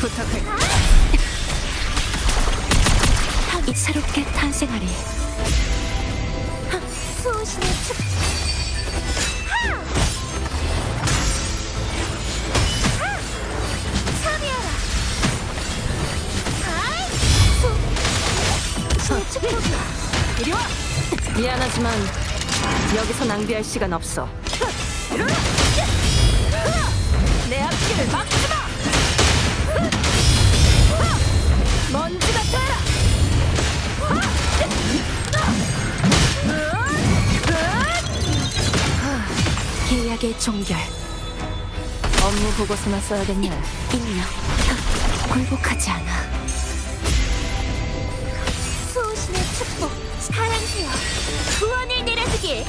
부탁할게. 이 새롭게 탄생하리. 수호신의 축 이리 와. 미안하지만 여기서 낭비할 시간 없어. 내 앞길을 막 계약의 종결. 업무 보고서나 써야겠네. 인력. 굴복하지 않아. 수호신의 축복 사랑해요 구원을 내려주길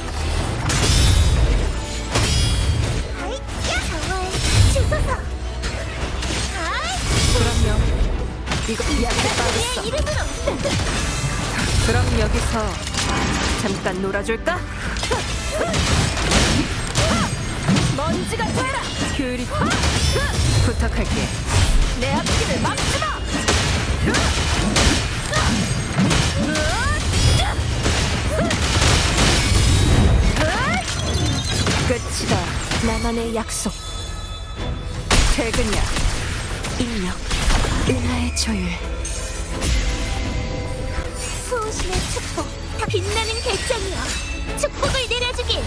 하이! 야! 정말 주소서 하이! 그럼요. 이거 빠졌어. 내 이름으로 그럼 여기서 잠깐 놀아줄까? 부탁할게. 내 앞길을 막지 마! 끝이다. 나만의 약속. 퇴근이야. 인력. 은하의 조율. 수호신의 축복 다 빛나는 결정이여 축복을 내려주길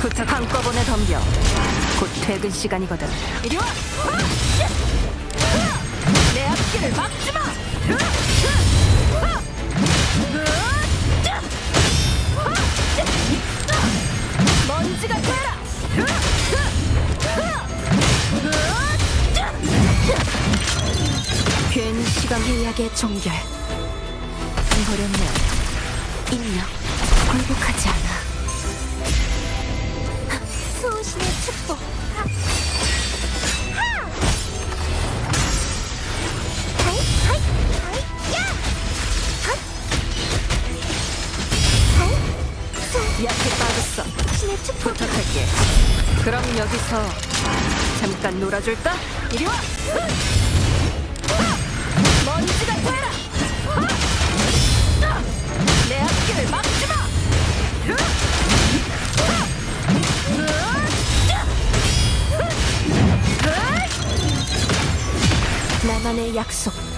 부탁 한꺼번에 덤벼. 곧 퇴근 시간이거든. 이리 와. 내 앞길을 막지 마. 먼지가 되라. 괜히 시간 계약의 종결. 버렸네. 인력 굴복하지 않아. 약해 빠졌어. 신의 축복. 부탁할게. 그럼 여기서 잠깐 놀아줄까? 이리 와. 먼지가 되라. 내 앞길을 막지 마. 나만의 약속.